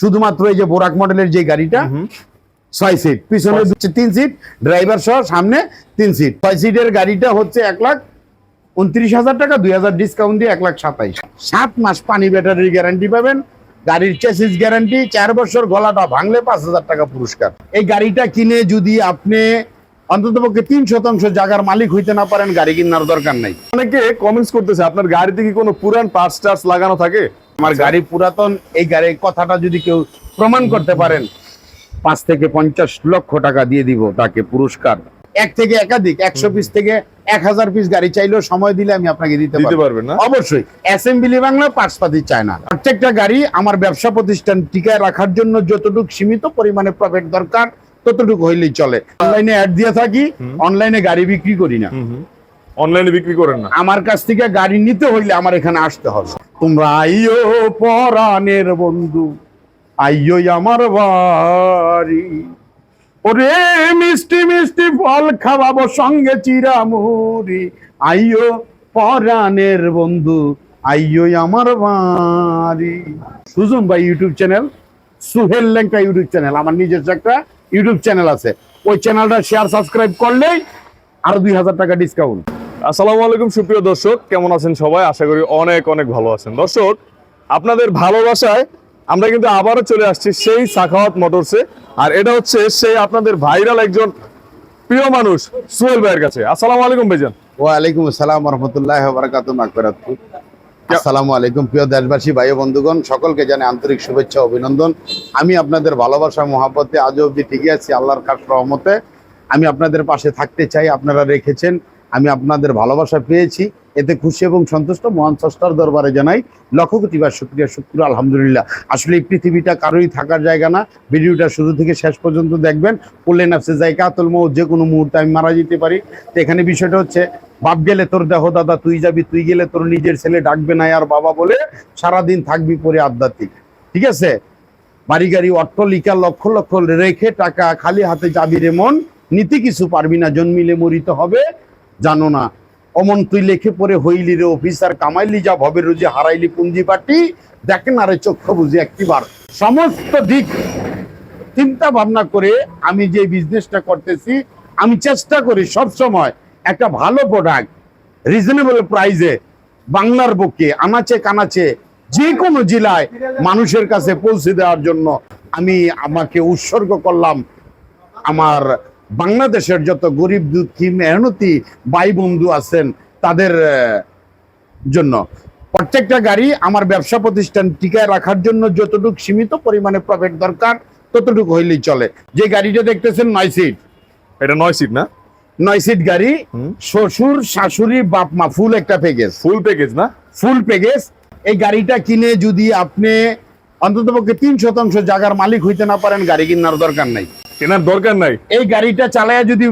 শুধুমাত্র এই যে বোরাক মডেলের যে গাড়িটা ছয় সিট পিছনে হচ্ছে তিন সিট ড্রাইভার সহ সামনে তিন সিট ছয় সিটের গাড়িটা হচ্ছে এক লাখ উনত্রিশ হাজার টাকা দুই হাজার ডিসকাউন্ট দিয়ে এক লাখ সাতাইশ। সাত মাস পানি ব্যাটারির গ্যারান্টি পাবেন গাড়ির চেসিস গ্যারান্টি চার বছর গলাটা ভাঙলে পাঁচ হাজার টাকা পুরস্কার। এই গাড়িটা কিনে যদি আপনি অন্ততপক্ষে তিন শতাংশ জায়গার মালিক হইতে না পারেন গাড়ি কেনার দরকার নাই। অনেকে কমেন্টস করতেছে আপনার গাড়িতে কি কোনো পুরান পার্টস টার্টস লাগানো থাকে? আমার গাড়ি পুরাতন এই গাড়ির কথাটা যদি কেউ প্রমাণ করতে পারেন পাঁচ থেকে পঞ্চাশ লক্ষ টাকা দিয়ে দিব তাকে পুরস্কার। এক থেকে একাধিক একশো পিস থেকে এক হাজার পিস গাড়ি চাইলেও সময় দিলে আমি আপনাকে দিতে দিতে পারব। পারবেন না? অবশ্যই অ্যাসেম্বলি বাংলা পার্টসপাতি চায় না। প্রত্যেকটা গাড়ি আমার ব্যবসা প্রতিষ্ঠান টিকায় রাখার জন্য যতটুকু সীমিত পরিমাণে প্রফিট দরকার ততটুকু হইলেই চলে। অনলাইনে অ্যাড দিয়ে থাকি অনলাইনে গাড়ি বিক্রি করি না। অনলাইনে বিক্রি করেন না। আমার কাছ থেকে গাড়ি নিতে হইলে আমার এখানে আসতে হবে। তোমরা আইও পরাণের বন্ধু আইও আমার বাড়ি। ওরে মিষ্টি মিষ্টি ফল খাওয়াবো সঙ্গে চিরামুড়ি। আইও পরাণের বন্ধু আইও আমার বাড়ি। সুজন ভাই YouTube channel Suhel Lenka YouTube channel আমার নিজস্ব একটা ইউটিউব চ্যানেল আছে। ওই চ্যানেলটা শেয়ার সাবস্ক্রাইব করলেই আরও দুই হাজার টাকা ডিসকাউন্ট আসসালামু আলাইকুম সুপ্রিয় দর্শক। কেমন আছেন সবাই? আশা করি অনেক অনেক ভালো আছেন। দর্শক আপনাদের ভালোবাসায় আমরা কিন্তু আবারও চলে আসছি সেই সাখাওয়াত মোটরসে আর এটা হচ্ছে সেই আপনাদের ভাইরাল একজন প্রিয় মানুষ সোহেল ভাইয়ের কাছে। আসসালামু আলাইকুম ভাইজান। ওয়ালাইকুম আসসালাম রহমতুল্লাহ বারাকাত মাকবারাতু আসসালামু আলাইকুম, প্রিয় দেশবাসী, ভাই বন্ধুগণ, সকলকে জানে আন্তরিক শুভেচ্ছা, অভিনন্দন। আমি আপনাদের ভালোবাসা, মহাব্বতে আজও অব্দি ঠিকই আছি, আল্লাহর খাস রহমতে। আমি আপনাদের পাশে থাকতে চাই, আপনারা রেখেছেন, আমি আপনাদের ভালোবাসা পেয়েছি। এতে খুশি এবং সন্তুষ্ট মহান স্রষ্টার দরবারে জানাই লক্ষ কোটিবার শুক্রিয়া, শুক্র, আলহামদুলিল্লাহ। আসলে এই পৃথিবীটা কারোই থাকার জায়গা না। ভিডিওটা শুরু থেকে শেষ পর্যন্ত দেখবেন। পড়লে নাফসে জায়গা আতুল যে কোনো মুহূর্তে আমি মারা যেতে পারি। তো এখানে বিষয়টা হচ্ছে বাপ গেলে তোর দেহ, দাদা তুই যাবি, তুই গেলে তোর নিজের ছেলে ডাকবে না, আর বাবা বলে সারাদিন থাকবি পরে আধ্যাত্মিক। ঠিক আছে? বাড়ি গাড়ি, অট্টলিকা লক্ষ লক্ষ রেখে টাকা খালি হাতে যাবি রে মন, নীতি কিছু পারবি না, জন্মিলে মরিতে হবে, জানো না। অমন তুই লেখে পরে হইলি রে অফিসার কামাইলি যা ভবে রুজি, হারাইলি পুঞ্জি পাটি দেখেন আরে চক্ষু বুঝি একটিবার। সমস্ত দিক চিন্তা ভাবনা করে আমি যে বিজনেসটা করতেছি, আমি চেষ্টা করি সব সময় একটা ভালো প্রোডাক্ট রিজনেবল প্রাইসে বাংলার বুকে আনাচে কানাচে যে কোনো জেলায় মানুষের কাছে পৌঁছে দেওয়ার জন্য আমি আমাকে উৎসর্গ করলাম আমার বাংলাদেশের যত গরিব দুঃখী, মেহনতি ভাই বন্ধু আছেন তাদের জন্য। প্রত্যেকটা গাড়ি আমার ব্যবসা প্রতিষ্ঠান টিকায় রাখার জন্য যতটুকু সীমিত পরিমাণে প্রফিট দরকার, ততটুকু হইলেই চলে। যে গাড়িটা দেখতেছেন, নয় সিট এটা নয় সিট না? নয় সিট গাড়ি শ্বশুর শাশুড়ি বাপ মা ফুল একটা প্যাকেজ ফুল প্যাকেজ না? ফুল প্যাকেজ এই গাড়িটা কিনে যদি আপনি অন্ততপক্ষে তিন শতাংশ জায়গার মালিক হইতে না পারেন গাড়ি কেনার দরকার নাই। কেনার দরকার নাই? এই গাড়িটা চালায় যদি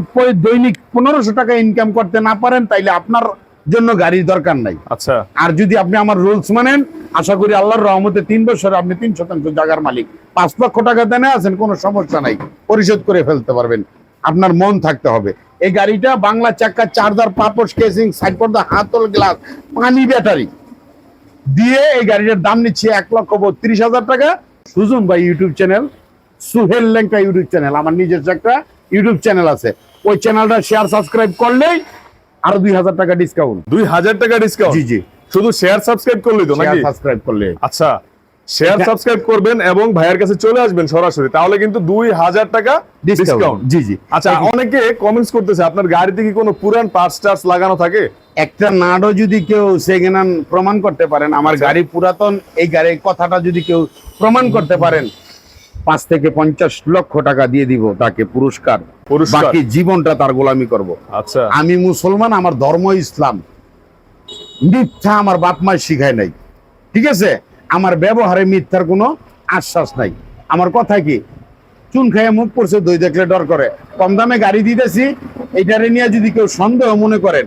দৈনিক পনেরোশো টাকা ইনকাম করতে না পারেন তাইলে আপনার জন্য গাড়ির দরকার নাই। আচ্ছা। আর যদি আপনি আমার রুলস মানেন আশা করি আল্লাহর রহমতে তিন বছরে আপনি তিন শতাংশ জায়গার মালিক। পাঁচ লক্ষ টাকা দেনে আছেন কোনো সমস্যা নাই। পরিশোধ করে ফেলতে পারবেন। আপনার মন থাকতে হবে। এই গাড়িটা বাংলা চাক্কা চার্জার পাপোশ কেসিং সাইড পর্দা হাতল গ্লাস পানি ব্যাটারি। দিয়ে এই গাড়িটার দাম নিচ্ছে এক লক্ষ বত্রিশ হাজার টাকা। সুজন ভাই YouTube channel Suhel Lenka YouTube channel আমার নিজস্ব একটা ইউটিউব চ্যানেল আছে। ওই চ্যানেলটা শেয়ার সাবস্ক্রাইব করলেই আরও দুই হাজার টাকা ডিসকাউন্ট দুই হাজার টাকা ডিসকাউন্ট জি জি। শুধু শেয়ার সাবস্ক্রাইব করলেই তো নাকি? সাবস্ক্রাইব করলে আচ্ছা। শেয়ার সাবস্ক্রাইব করবেন এবং ভাইয়ের কাছে চলে আসবেন সরাসরি তাহলে কিন্তু দুই হাজার টাকা ডিসকাউন্ট জি জি। আচ্ছা অনেকে কমেন্টস করতেছে আপনার গাড়িতে কি কোনো পুরান পার্টস টার্টস লাগানো থাকে? একটা নাটও যদি কেউ সেকেন্ড হ্যান্ড প্রমাণ করতে পারেন আমার আচ্ছা। গাড়ি পুরাতন এই গাড়ির কথাটা যদি কেউ প্রমাণ করতে পারেন পাঁচ থেকে পঞ্চাশ লক্ষ টাকা দিয়ে দিব তাকে পুরস্কার। পুরস্কার। বাকি জীবনটা তার গোলামি করব। আচ্ছা। আমি মুসলমান আমার ধর্ম ইসলাম। মিথ্যা আমার বাপ মায় শিখায় নাই। ঠিক আছে? আমার ব্যবহারে মিথ্যার কোনো আশ্বাস নাই। আমার কথা কি, চুন খাইয়ে মুখ পড়ছে, দই দেখলে ডর করে। কম দামে গাড়ি দিতেছি, এইটারে নিয়ে যদি কেউ সন্দেহ মনে করেন,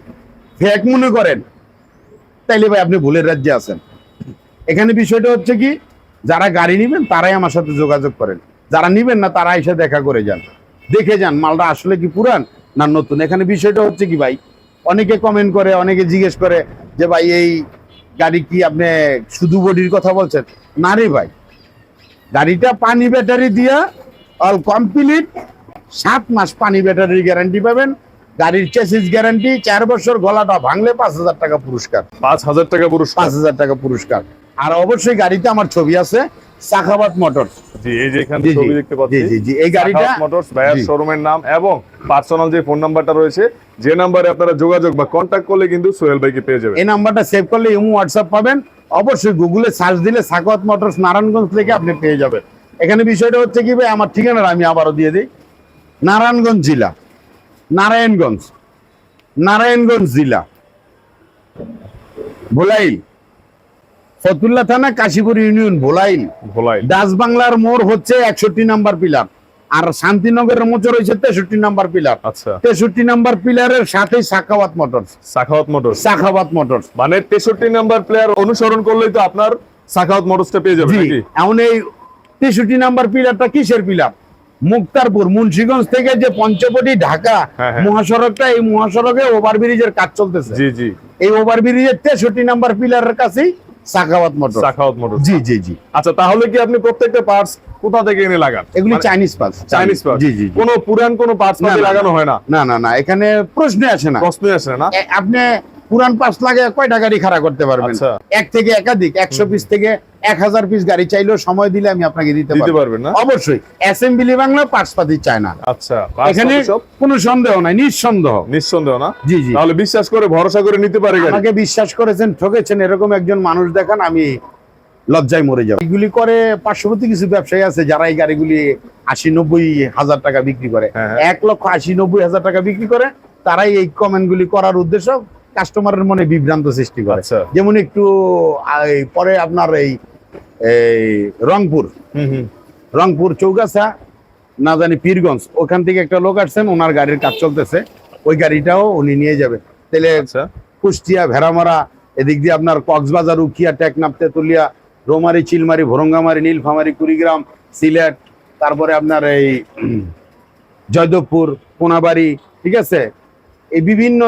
ফেক মনে করেন, তাইলে ভাই আপনি ভুলের রাজ্যে আছেন। এখানে বিষয়টা হচ্ছে কি, যারা গাড়ি নেবেন, তারাই আমার সাথে যোগাযোগ করেন। যারা নিবেন না, তারা এসে দেখা করে যান। দেখে যান, মালটা আসলে কি পুরান না নতুন। এখানে বিষয়টা হচ্ছে কি ভাই, অনেকে কমেন্ট করে, অনেকে জিজ্ঞেস করে যে ভাই, এই গাড়ি কি আপনি শুধু বডির কথা বলছেন? না রে ভাই। গাড়িটা পানি ব্যাটারি দিয়া অল কমপ্লিট সাত মাস পানি ব্যাটারির গ্যারান্টি পাবেন। গাড়ির চেসিস গ্যারান্টি চার বছর গলাটা ভাঙলে পাঁচ হাজার টাকা পুরস্কার। পাঁচ হাজার টাকা পুরস্কার। পাঁচ হাজার টাকা পুরস্কার। আর অবশ্যই গাড়িতে আমার ছবি আছে সাখাবাদ মোটরস। জি এই যে এখানে জি, জি। ছবি দেখতে পাচ্ছি। জি, জি, জি। এই গাড়িটা- মোটরস ভাইয়ার শোরুমের নাম এবং পার্সোনাল যে ফোন নাম্বারটা রয়েছে যে নাম্বারে আপনারা যোগাযোগ বা কন্ট্যাক্ট করলে কিন্তু সোহেল ভাইকে পেয়ে যাবেন। এই নাম্বারটা সেভ করলে ইমো হোয়াটসঅ্যাপ পাবেন। অবশ্যই গুগলে সার্চ দিলে মোটরস নারায়ণগঞ্জ থেকে আপনি পেয়ে যাবেন। এখানে বিষয়টা হচ্ছে কি ভাই আমার ঠিকানাটা আমি আবারও দিয়ে দিই। নারায়ণগঞ্জ জেলা। নারায়ণগঞ্জ নারায়ণগঞ্জ জেলা। ভোলাইল ফতুল্লা থানা কাশীপুর ইউনিয়ন ভোলাইল। ভোলাই দাস বাংলার মোড় হচ্ছে একষট্টি নাম্বার পিলার আর শান্তিনগরের মোচর হয়েছে তেষট্টি নাম্বার পিলার। আচ্ছা। তেষট্টি নাম্বার পিলারের সাথে Sakhawat Motors. Sakhawat Motors. Sakhawat Motors. মানে তেষট্টি নাম্বার প্লেয়ার অনুসরণ করলেই তো আপনার সাখাওয়াত মোটরসটা পেয়ে নাকি? এখন এই তেষট্টি নাম্বার পিলারটা কিসের পিলার? মুক্তারপুর মুন্সিগঞ্জ থেকে যে পঞ্চবটি ঢাকা হ্যাঁ, হ্যাঁ। মহাসড়কটা এই মহাসড়কে ওভারব্রিজের কাজ চলতেছে। জি জি। এই ওভারব্রিজের তেষট্টি নাম্বার পিলারের কাছেই সাখাওয়াত মোটর। সাখাওয়াত মোটরস জি জি জি। আচ্ছা তাহলে কি আপনি প্রত্যেকটা পার্টস কোথা থেকে এনে লাগান? এগুলি মানে চাইনিজ পাস চাইনিজ পার্টস জি জি। কোনো পুরান কোনো পার্টস লাগানো হয় না? না না না এখানে প্রশ্ন আসে না। আসে না? আপনি পুরান পাস লাগে কয়টা গাড়ি খাড়া করতে পারবেন? আচ্ছা। এক থেকে একাধিক একশো পিস থেকে এক হাজার পিস গাড়ি চাইলেও সময় দিলে আমি আপনাকে দিতে পারবেন অবশ্যই। অ্যাসেম্বলি বাংলা পার্টস পাতি চায় না। আচ্ছা এখানে কোনো সন্দেহ নাই নিঃসন্দেহ। নিঃসন্দেহ না? জি জি। তাহলে বিশ্বাস করে ভরসা করে নিতে পারে আমাকে বিশ্বাস করেছেন ঠকেছেন এরকম একজন মানুষ দেখান আমি লজ্জায় মরে যাব। এগুলি করে পার্শ্ববর্তী কিছু ব্যবসায়ী আছে যারা এই গাড়িগুলি আশি নব্বই হাজার টাকা বিক্রি করে। হ্যাঁ, হ্যাঁ। এক লক্ষ আশি নব্বই হাজার টাকা বিক্রি করে তারাই এই কমেন্ট গুলি করার উদ্দেশ্য। কাস্টমারের মনে বিভ্রান্ত সৃষ্টি করে। আচ্ছা। যেমন একটু পরে আপনার এই এই রংপুর। রংপুর চৌগাছা না জানি পীরগঞ্জ। ওখান থেকে একটা লোক আসছেন ওনার গাড়ির কাজ চলতেছে। ওই গাড়িটাও উনি নিয়ে যাবে। তাহলে আচ্ছা। কুষ্টিয়া ভেড়ামারা এদিক দিয়ে আপনার কক্সবাজার উকিয়া টেকনাফ তেতুলিয়া রোমারি চিলমারি ভরঙ্গামারি নীলফামারি কুড়িগ্রাম সিলেট তারপরে আপনার এই জয়দেবপুর কোনাবাড়ি ঠিক আছে? এই বিভিন্ন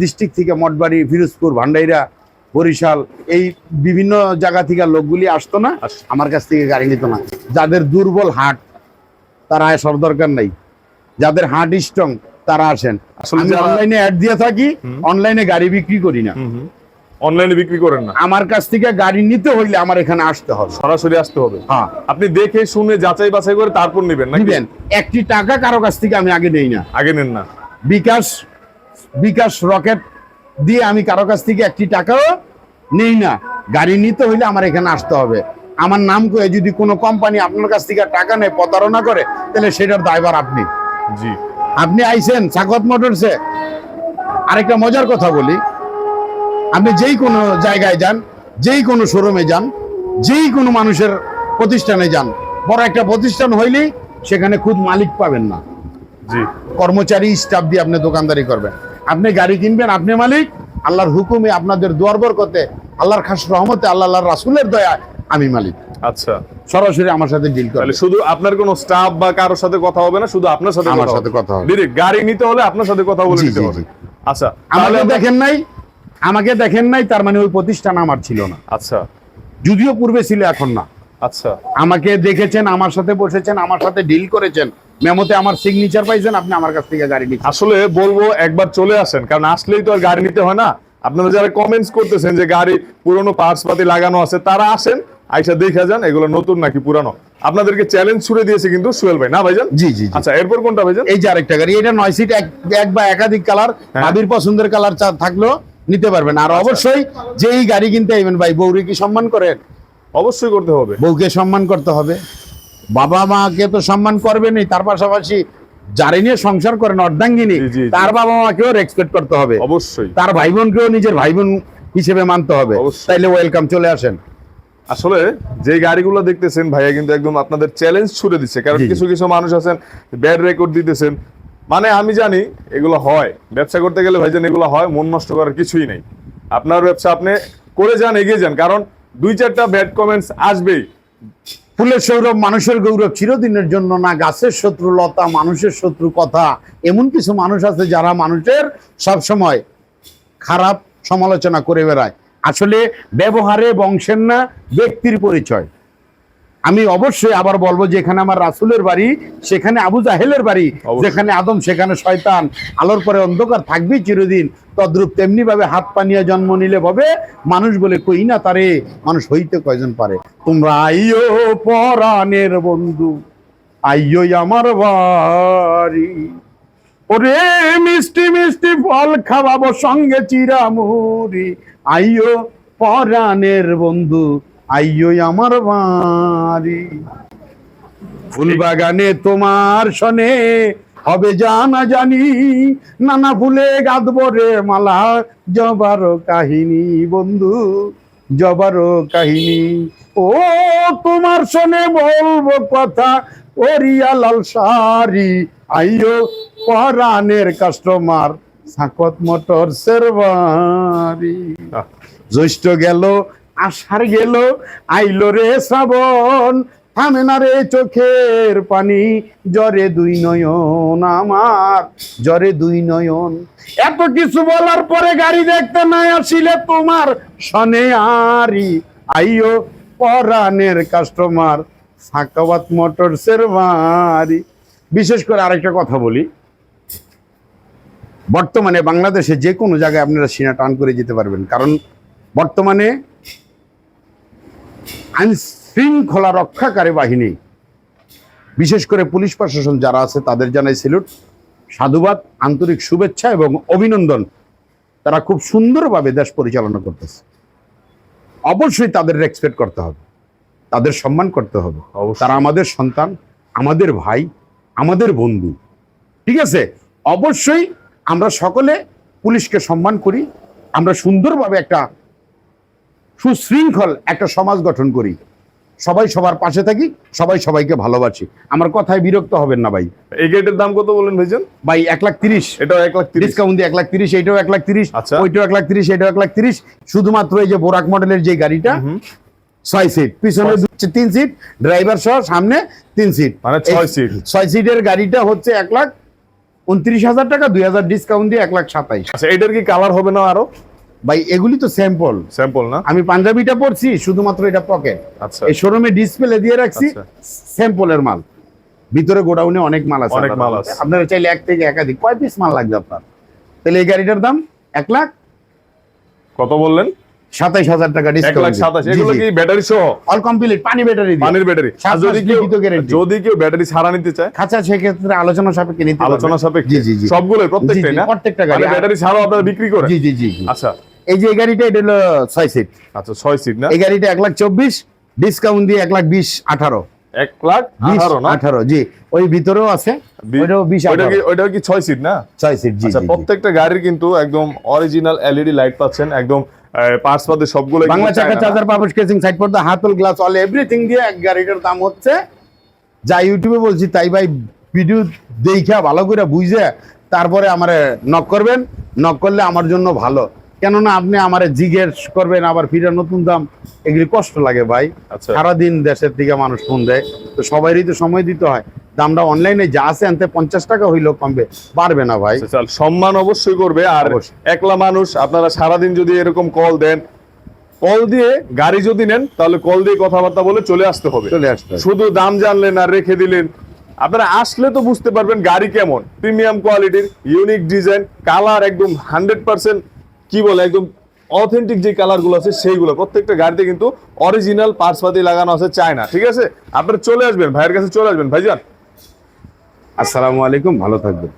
ডিস্ট্রিক্ট থেকে মঠবাড়ি ফিরোজপুর ভান্ডাইরা বরিশাল এই বিভিন্ন জায়গা থেকে লোকগুলি আসতো না আমার কাছ থেকে গাড়ি নিত না। যাদের দুর্বল হাট তারা আসার দরকার নাই। যাদের হাট স্ট্রং তারা আসেন। আসলে আমি অনলাইনে অ্যাড দিয়ে থাকি অনলাইনে গাড়ি বিক্রি করি না। অনলাইনে বিক্রি করেন না। আমার কাছ থেকে গাড়ি নিতে হইলে আমার এখানে আসতে হবে। সরাসরি আসতে হবে। হ্যাঁ। আপনি দেখে শুনে যাচাই বাছাই করে তারপর নেবেন না দিবেন। একটি টাকা কারও কাছ থেকে আমি আগে নেই না। আগে নেন না। বিকাশ বিকাশ রকেট দিয়ে আমি কারও কাছ থেকে একটি টাকাও নেই না। গাড়ি নিতে হইলে আমার এখানে আসতে হবে। আমার নাম করে যদি কোনো কোম্পানি আপনার কাছ থেকে টাকা নেয় প্রতারণা করে তাহলে সেটার দায়ভার আপনি। জি। আপনি আইছেন সাকত মোটরসে। আরেকটা মজার কথা বলি। আপনি যেই কোনো জায়গায় যান যেই কোনো শোরুমে যান যেই কোনো মানুষের প্রতিষ্ঠানে যান বড় একটা প্রতিষ্ঠান হইলেই সেখানে খুদ মালিক পাবেন না। কর্মচারী স্টাফ দিয়ে আপনি দোকানদারি করবেন। আপনি গাড়ি কিনবেন আপনি মালিক আল্লাহর হুকুমে আপনাদের দুয়ার বরকতে আল্লাহর খাস রহমতে আল্লাহ আল্লাহর রাসুলের দয়া আমি মালিক। আচ্ছা। সরাসরি আমার সাথে ডিল করবেন। শুধু আপনার কোনো স্টাফ বা কারোর সাথে কথা হবে না শুধু আপনার সাথে আমার সাথে কথা হবে। ডিরেক্ট গাড়ি নিতে হলে আপনার সাথে কথা বলে নিতে হবে। আচ্ছা আমাকে দেখেন নাই আমাকে দেখেন নাই তার মানে ওই প্রতিষ্ঠান আমার ছিল না। আচ্ছা। যদিও পূর্বে ছিল এখন না। আচ্ছা। আমাকে দেখেছেন আমার সাথে বসেছেন আমার সাথে ডিল করেছেন। মেমোতে আমার সিগনেচার পাইছেন আপনি আমার কাছ থেকে গাড়ি নিচ্ছেন। আসলে বলব একবার চলে আসেন কারণ আসলেই তো আর গাড়ি নিতে হয় না। আপনারা যারা কমেন্টস করতেছেন যে গাড়ি পুরনো পার্টস পাতি লাগানো আছে তারা আসেন আইসা দেখে যান এগুলো নতুন নাকি পুরানো। আপনাদেরকে চ্যালেঞ্জ ছুড়ে দিয়েছে কিন্তু সোহেল ভাই না ভাইজান? জি জি আচ্ছা এরপর কোনটা ভাইজান? এই যে আরেকটা গাড়ি এটা নয় সিট এক বা একাধিক কালার হ্যাঁ। ভাবির পছন্দের কালার থাকলেও নিতে পারবেন। আর অবশ্যই যেই গাড়ি কিনতে আইবেন ভাই বউরে কি সম্মান করেন? অবশ্যই করতে হবে। বউকে সম্মান করতে হবে। বাবা মাকে তো সম্মান করবেনই তার পাশাপাশি যারে নিয়ে সংসার করেন অর্ধাঙ্গিনী। তার বাবা মাকেও রেসপেক্ট করতে হবে। অবশ্যই। তার ভাই বোনকেও নিজের ভাই বোন হিসেবে মানতে হবে। তাইলে ওয়েলকাম চলে আসেন। আসলে যে গাড়িগুলো দেখতেছেন ভাইয়া কিন্তু একদম আপনাদের চ্যালেঞ্জ ছুড়ে দিচ্ছে। কারণ। কিছু কিছু মানুষ আছেন ব্যাড রেকর্ড দিতেছেন। মানে আমি জানি এগুলো হয়। ব্যবসা করতে গেলে ভাইজান এগুলো হয় মন নষ্ট করার কিছুই নেই। আপনার ব্যবসা আপনি করে যান এগিয়ে যান। কারণ দুই চারটা ব্যাড কমেন্টস আসবেই। ফুলের সৌরভ মানুষের গৌরব চিরদিনের জন্য না, গাছের শত্রু লতা মানুষের শত্রু কথা। এমন কিছু মানুষ আছে যারা মানুষের সব সময় খারাপ সমালোচনা করে বেড়ায়। আসলে ব্যবহারে বংশের না, ব্যক্তির পরিচয়। আমি অবশ্যই আবার বলব যেখানে আমার রাসুলের বাড়ি সেখানে আবু জাহেলের বাড়ি যেখানে আদম সেখানে শয়তান। আলোর পরে অন্ধকার থাকবেই চিরদিন। তদ্রূপ তেমনি ভাবে হাত পানিয়া জন্ম নিলে ভাবে মানুষ বলে কই না তারে? মানুষ হইতে কয়জন পারে? তোমরা আইও পরাণের বন্ধু। আইও আমার বাড়ি। ওরে মিষ্টি মিষ্টি ফল খাওয়াবো সঙ্গে চিরামুরি আইও পরাণের বন্ধু। আইও আমার বাড়ি। ফুল বাগানে তোমার শনে হবে জানা জানি নানা ফুলে গাঁদবো রে মালা জবারও কাহিনী বন্ধু জবারও কাহিনী। ও তোমার শোনে বলব কথা ওরিয়া লাল সারি আইও পরানের কাস্টমার সাকত মোটর আহ, জ্যৈষ্ঠ গেল আষাঢ় গেল, আইলো রে শ্রাবণ। থামে না রে চোখের পানি জরে দুই নয়ন আমার জরে দুই নয়ন। এত কিছু বলার পরে গাড়ি দেখতে নাই আসিলে তোমার শনে আরি। আইও পরাণের কাস্টমার সাকাবাত মোটরসের বাড়ি বিশেষ করে আরেকটা কথা বলি। বর্তমানে বাংলাদেশে যে কোনো জায়গায় আপনারা সিনা টান করে যেতে পারবেন। কারণ বর্তমানে আইন শৃঙ্খলা রক্ষাকারী বাহিনী। বিশেষ করে পুলিশ প্রশাসন যারা আছে তাদের জানাই সেলুট সাধুবাদ আন্তরিক শুভেচ্ছা এবং অভিনন্দন। তারা খুব সুন্দরভাবে দেশ পরিচালনা করতেছে। অবশ্যই তাদের রেসপেক্ট করতে হবে। তাদের সম্মান করতে হবে। তারা আমাদের সন্তান আমাদের ভাই আমাদের বন্ধু। ঠিক আছে? অবশ্যই আমরা সকলে পুলিশকে সম্মান করি। আমরা সুন্দরভাবে একটা সুশৃঙ্খল একটা সমাজ গঠন করি। সবাই সবার পাশে থাকি সবাই সবাইকে ভালোবাসি। আমার কথায় বিরক্ত হবেন না ভাই। এই গেটের দাম কত বলেন ভাইজান? ভাই এক লাখ তিরিশ। এটাও এক লাখ তিরিশ। ডিসকাউন্ট দিয়ে এক লাখ তিরিশ এটাও এক লাখ তিরিশ। আচ্ছা। ওইটাও এক লাখ তিরিশ এইটাও এক লাখ তিরিশ। শুধুমাত্র এই যে বোরাক মডেলের যে গাড়িটা। ছয় সিট পিছনে তিন সিট ড্রাইভার সহ সামনে তিন সিট মানে ছয় সিট। ছয় সিটের গাড়িটা হচ্ছে এক লাখ উনত্রিশ হাজার টাকা দুই হাজার ডিসকাউন্ট দিয়ে এক লাখ সাতাইশ। আচ্ছা এটার কি কালার হবে না আরও? ভাই এগুলি তো স্যাম্পল স্যাম্পল না? আমি পাঞ্জাবিটা পরছি শুধুমাত্র এটা পকেট আচ্ছা। এই শোরুমে ডিসপ্লে দিয়ে রাখছি আচ্ছা। স্যাম্পলের মাল। ভিতরে গোডাউনে অনেক মাল আছে। অনেক মাল আছে। আপনারা চাইলে এক থেকে একাধিক কয় পিস মাল লাগবে আপনার? তাহলে এই গাড়িটার দাম এক লাখ? কত বললেন? সাতাইশ হাজার টাকা ডিসকাউন্ট এগুলো কি ব্যাটারি সহ? অল কমপ্লিট পানি ব্যাটারি পানির ব্যাটারি যদি কেউ যদি কেউ ব্যাটারি ছাড়া নিতে চায়? খাঁচা সেক্ষেত্রে আলোচনা সাপেক্ষে নিতে আলোচনা সাপেক্ষে। জি জি প্রত্যেকটাই না? প্রত্যেকটা গাড়ি। মানে ব্যাটারি ছাড়াও আপনারা বিক্রি করেন? জি জি জি জি। আচ্ছা। এই যে এই গাড়িটা এটা হলো ছয় সিট আচ্ছা ছয় সিট না? এই গাড়িটা এক লাখ চব্বিশ ডিসকাউন্ট দিয়ে এক লাখ বিশ আঠারো। এক লাখ আঠারো আঠারো জি। ওই ভিতরেও আছে ওইটাও কি ছয় সিট না? ছয় সিট জি আচ্ছা জি। প্রত্যেকটা গাড়ির কিন্তু একদম অরিজিনাল এলইডি লাইট পাচ্ছেন একদম পার্টস পাতে সবগুলো বাংলা চাকা চার্জার পাবো কেসিং সাইড পর্দা হাতল গ্লাস অল এভরিথিং দিয়ে এক গাড়িটার দাম হচ্ছে যা ইউটিউবে বলছি তাই ভাই ভিডিও দেখা ভালো করে বুঝে তারপরে আমার নক করবেন নক করলে আমার জন্য ভালো। কেননা আপনি আমার জিজ্ঞেস করবেন আবার ফিরে নতুন দাম এগুলি কষ্ট লাগে ভাই। আচ্ছা। সারাদিন দেশের থেকে মানুষ ফোন দেয় তো সবারই তো সময় দিতে হয়। দামটা অনলাইনে যা আছে আনতে পঞ্চাশ টাকা হইলেও কমবে পারবে না ভাই। আচ্ছা, সম্মান অবশ্যই করবে আর। একলা মানুষ আপনারা সারাদিন যদি এরকম কল দেন কল দিয়ে গাড়ি যদি নেন তাহলে কল দিয়ে কথাবার্তা বলে চলে আসতে হবে। চলে আসতে শুধু দাম জানলেন আর রেখে দিলেন। আপনারা আসলে তো বুঝতে পারবেন গাড়ি কেমন প্রিমিয়াম কোয়ালিটির ইউনিক ডিজাইন কালার একদম হান্ড্রেড পার্সেন্ট কি বলে, একদম অথেন্টিক যে কালারগুলো আছে সেইগুলো। প্রত্যেকটা গাড়িতে কিন্তু অরিজিনাল পার্টস পাতি লাগানো আছে চায় না ঠিক আছে? আপনারা চলে আসবেন, ভাইয়ের কাছে চলে আসবেন। ভাইজান। আসসালামু আলাইকুম, ভালো থাকবেন।